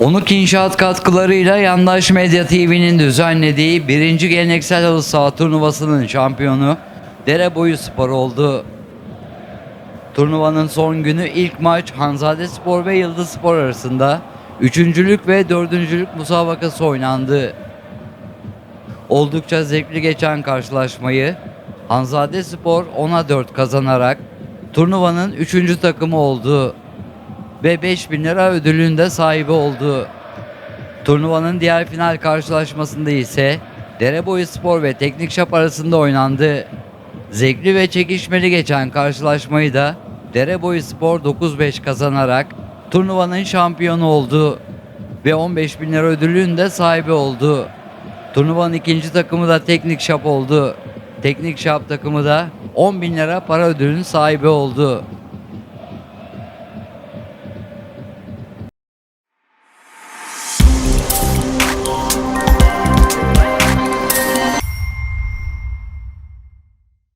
Onuk İnşaat katkılarıyla Yandaş Medya TV'nin düzenlediği birinci geleneksel halı saha turnuvasının şampiyonu Dereboyu Spor oldu. Turnuvanın son günü ilk maç Hanzade Spor ve Yıldız Spor arasında üçüncülük ve dördüncülük musabakası oynandı. Oldukça zevkli geçen karşılaşmayı Hanzade Spor 10'a 4 kazanarak turnuvanın üçüncü takımı oldu ve 5000 lira ödülün de sahibi oldu. Turnuvanın diğer final karşılaşmasında ise Dereboyu Spor ve Teknik Şap arasında oynandı. Zevkli ve çekişmeli geçen karşılaşmayı da Dereboyu Spor 9-5 kazanarak turnuvanın şampiyonu oldu ve 15 bin lira ödülün de sahibi oldu. Turnuvanın ikinci takımı da Teknik Şap oldu. Teknik Şap takımı da 10 bin lira para ödülünün sahibi oldu.